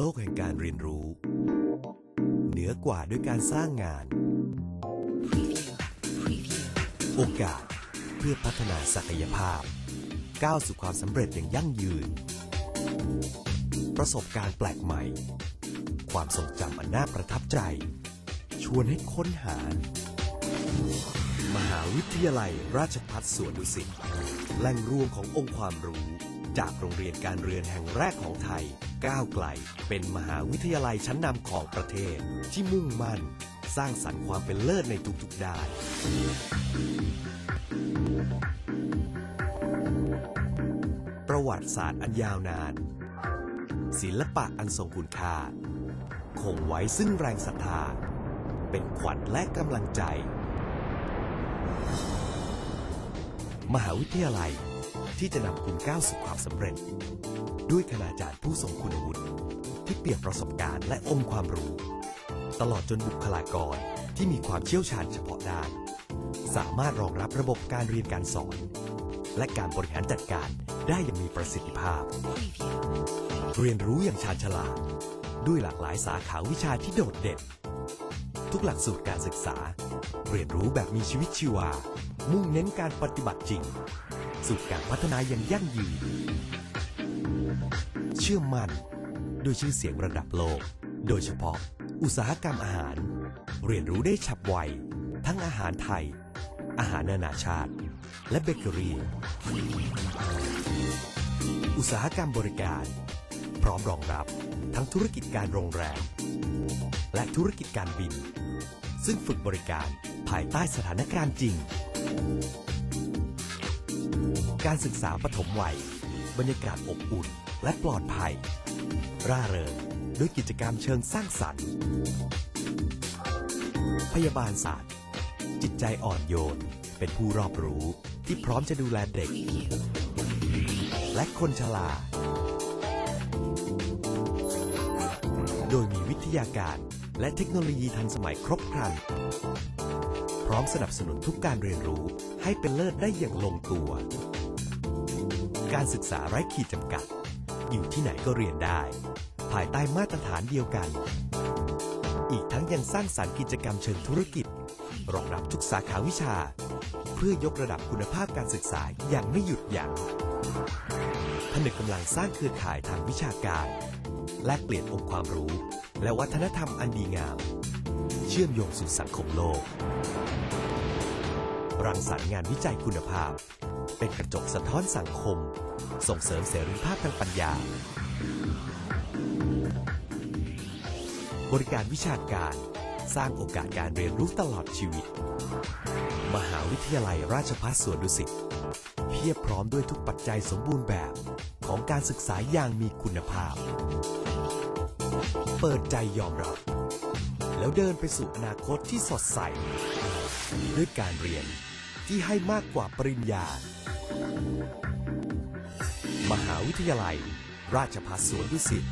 ลกแห่งการเรียนรู้ เหนือกว่าด้วยการสร้างงาน โอกาสเพื่อพัฒนาศักยภาพ ก้าวสู่ความสำเร็จอย่างยั่งยืน ประสบการณ์แปลกใหม่ ความทรงจำอันน่าประทับใจ ชวนให้ค้นหา มหาวิทยาลัยราชภัฏสวนดุสิตแหล่งรวมขององค์ความรู้ จากโรงเรียนการเรียนแห่งแรกของไทย ก้าวไกล เป็นมหาวิทยาลัยชั้นนำของประเทศ ที่มุ่งมั่น สร้างสรรค์ความเป็นเลิศในทุกๆด้านประวัติศาสตร์อันยาวนาน ศิลปะอันทรงคุณค่า คงไว้ซึ่งแรงศรัทธา เป็นขวัญและกำลังใจ มหาวิทยาลัย ที่จะนำคุณก้าวสู่ความสำเร็จ ด้วยคณาจารย์ผู้ทรงคุณวุฒิที่เปี่ยมประสบการณ์และองค์ความรู้ ตลอดจนบุคลากรที่มีความเชี่ยวชาญเฉพาะด้าน สามารถรองรับระบบการเรียนการสอน และการบริหารจัดการได้อย่างมีประสิทธิภาพ เรียนรู้อย่างชาญฉลาด ด้วยหลากหลายสาขาวิชาที่โดดเด่น ทุกหลักสูตรการศึกษา เรียนรู้แบบมีชีวิตชีวา มุ่งเน้นการปฏิบัติจริง สู่การพัฒนาอย่างยั่งยืน เชื่อมั่นด้วยชื่อเสียงระดับโลก โดยเฉพาะ อุตสาหกรรมอาหาร เรียนรู้ได้ฉับไว ทั้งอาหารไทย อาหารนานาชาติ และเบเกอรี่ อุตสาหกรรมบริการ พร้อมรองรับทั้งธุรกิจการโรงแรม และธุรกิจการบิน ซึ่งฝึกบริการภายใต้สถานการณ์จริง การศึกษาปฐมวัย บรรยากาศอบอุ่นและปลอดภัย ร่าเริงด้วยกิจกรรมเชิงสร้างสรรค์ พยาบาลศาสตร์ จิตใจอ่อนโยน เป็นผู้รอบรู้ที่พร้อมจะดูแลเด็ก และคนชราโดยมีวิทยาการและเทคโนโลยีทันสมัยครบครัน พร้อมสนับสนุนทุกการเรียนรู้ให้เป็นเลิศได้อย่างลงตัว การศึกษาไร้ขีดจำกัด อยู่ที่ไหนก็เรียนได้ ภายใต้มาตรฐานเดียวกัน อีกทั้งยังสร้างสรรค์กิจกรรมเชิงธุรกิจ รองรับทุกสาขาวิชา เพื่อยกระดับคุณภาพการศึกษาอย่างไม่หยุดยัง้งผนึกกำลังสร้างเครือข่ายทางวิชาการ แลกเปลี่ยนองค์ความรู้ และวัฒนธรรมอันดีงาม เชื่อมโยงสู่สังคมโลก รังสรรค์งานวิจัยคุณภาพ เป็นกระจกสะท้อนสังคม ส่งเสริมเสรีภาพทางปัญญา บริการวิชาการ สร้างโอกาสการเรียนรู้ตลอดชีวิต มหาวิทยาลัยราชภัฏสวนดุสิตเพียบพร้อมด้วยทุกปัจจัยสมบูรณ์แบบของการศึกษาอย่างมีคุณภาพ เปิดใจยอมรับ แล้วเดินไปสู่อนาคตที่สดใส ด้วยการเรียน ที่ให้มากกว่าปริญญา มหาวิทยาลัย ราชภัฏสวนดุสิต